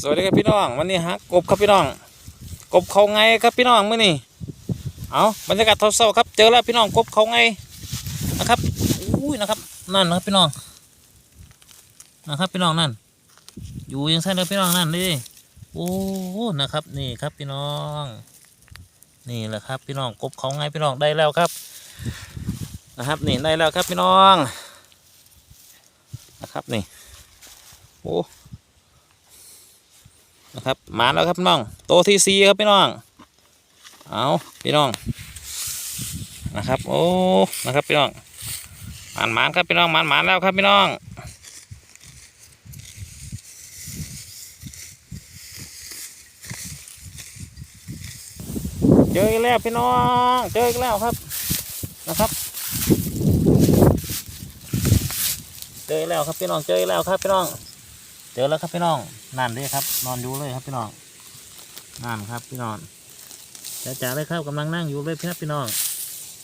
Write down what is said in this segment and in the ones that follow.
สวัสดีครับพี่น้อง วันนี้ฮะกบครับพี่น้อง กบเขาไงครับพี่น้องมื่อนี้เอาบรรยากาศทดสอบครับเจอแล้วพี่น้องกบเขาไงนะครับอุ้ยนะครับ นั่นนะครับพี่น้องนะครับพี่น้องนั่น อยู่ยังไงเลยพี่น้องนั่นดิโอ้นะครับนี่ครับพี่น้อง นี่แหละครับพี่น้องกบเขาไงพี่น้องได้แล้วครับ นะครับนี่ได้แล้วครับพี่น้องนะครับนี่โอ้ นะครับมาแล้วครับพี่น้องโตที่ซีครับพี่น้องเอาพี่น้องนะครับโอ้นะครับพี่น้องหมานหมานครับพี่น้องหมานหมานแล้วครับพี่น้องเจออีกแล้วพี่น้องเจออีกแล้วครับนะครับ เจออีกแล้วครับพี่น้องเจออีกแล้วครับพี่น้อง เจอแล้วครับพี่น้องนั่นเลยครับ นอนอยู่เลยครับพี่น้องนั่นครับพี่น้องจ๋าจ๋าเลยครับกำลังนั่งอยู่เลยพี่นะพี่น้อง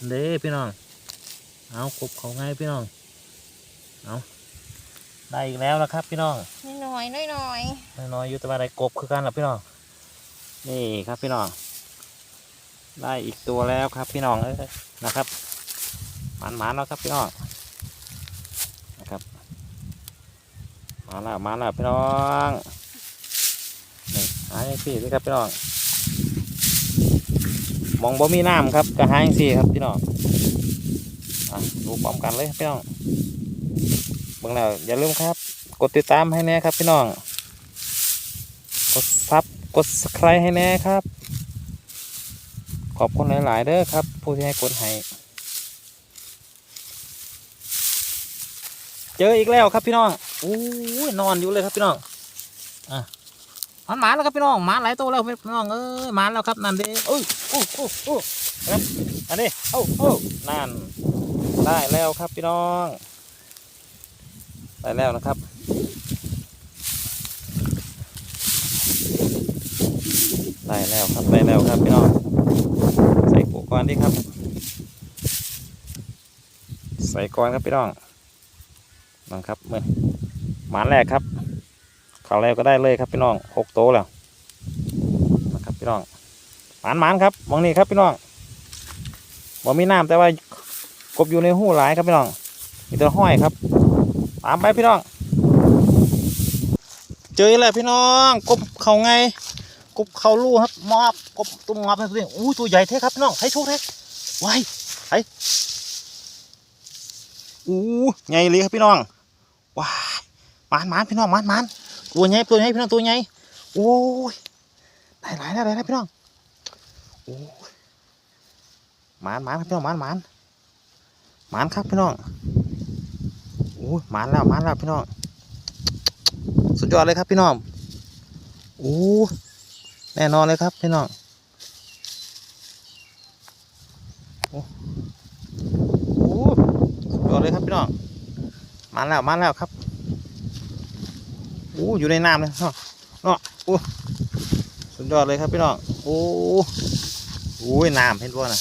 เด้พี่น้อง เอากบเขาไงพี่น้อง เอาได้อีกแล้วนะครับ พี่น้องน้อยน้อยน้อยน้อยๆอยู่แตะวันไดกบคือกันล่ะพี่น้อง นี่ครับพี่น้อง ได้อีกตัวแล้วครับพี่น้องเอ้ยนะครับหมันหมันแล้วครับพี่น้องนะครับ มาแล้วมาแล้วพี่น้องนี่หาอย่างสี่สิครับพี่น้องมองบ่มีน้ำครับก็หาอย่างสี่ครับพี่น้องอะดูพร้อมกันเลยพี่น้องเบิ่งแล้วอย่าลืมครับ กดติดตามให้แน่ครับพี่น้อง กดซับกดสไครให้แน่ครับ ขอบคุณหลายๆเด้อครับ ผู้ที่ให้กดให้เจออีกแล้วครับพี่น้อง โอ้ยนอนอยู่เลยครับพี่น้องอะมันหมาแล้วครับพี่น้องหมาหลายตัวแล้วพี่น้องเอ้ยหมาแล้วครับนั่นเด้โอ้ยโอ้โอ้โอ้ครับอันนี้โอ้โอ้นั่นได้แล้วครับพี่น้องได้แล้วนะครับได้แล้วครับได้แล้วครับพี่น้องใส่กุก่อนดีครับ ใส่ก่อนครับพี่น้องนังครับเมื่อ หมานแรกครับข่าวแรกก็ได้เลยครับพี่น้องหกโตแล้วนะครับพี่น้องหมานหมานครับมองนี่ครับพี่น้องบ่มีน้ำแต่ว่ากบอยู่ในหูหลายครับพี่น้อง มีแต่ห้อยครับ ตามไปพี่น้อง เจอแล้วพี่น้อง กบเขาไง กบเขาลู่ครับมอบกบตัวมอบนะตัวนี้อู้ตัวใหญ่เท่ครับพี่น้องให้โชคเท่ไว้ไอ้อู้ใหญ่เลยครับพี่น้อง ว้า มานมานพี่น้องมานมานตัวใหญ่ตัวใหญ่พี่น้องตัวใหญ่โอ้ยได้หลายได้หลายได้พี่น้องโอ้ยมานมานพี่น้องมานมานมานครับพี่น้องโอ้ยมานแล้วมานแล้วพี่น้องสุดยอดเลยครับพี่น้องโอ้ยแน่นอนเลยครับพี่น้องโอ้โอ้สุดยอดเลยครับพี่น้องมาแล้วมาแล้วครับ อ้อยู่ในน้ำเลยเนาะเนาะโอ้สุดยอดเลยครับพี่น้องโอ้โอ้ยน้ำเห็นบ่นะ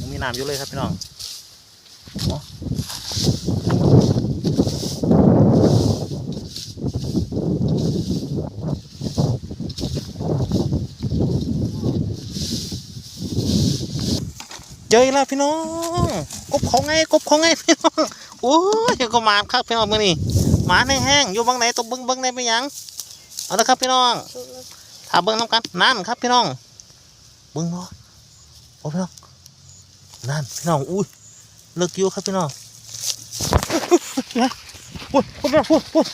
ยังมีน้ำอยู่เลยครับพี่น้องเจอแล้วพี่น้องกบเขาไงกบเขาไงพี่น้องโอ้ยก็มาครับพี่น้องเมื่อนี้ หมาแห้งๆอยู่บางไหนตกเบิ้งเบิ้งได้ไปยังเอาละครับพี่น้องถ้าเบิ้งน้ำกันนั่นครับพี่น้องเบิ้งเนาะโอ้พี่น้องนั่นพี่น้องอุ้ยเลิกอยู่ครับพี่น้องนะพูดพูดพูดพูด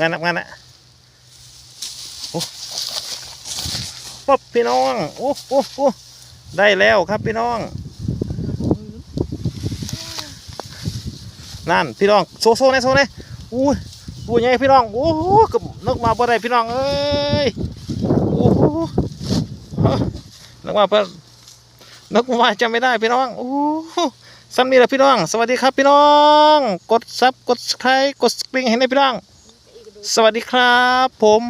งานนับงานนะโอ้ป๊บพี่น้องโอ้โอ้โอ้ได้แล้วครับพี่น้อง นั่นพี่น้องโซโซ่เน่โซ่เน่อู้ยตัวใหญ่พี่น้องโอ้กับนกมาบ่ได้พี่น้องเอ้ยโอ้โหนกมาเพิ่นนกมาจะไม่ได้พี่น้องโอ้โหซ้ำนี่แหละพี่น้อง สวัสดีครับพี่น้อง กดซับกดไครกดสปริงให้ในพี่น้อง สวัสดีครับผม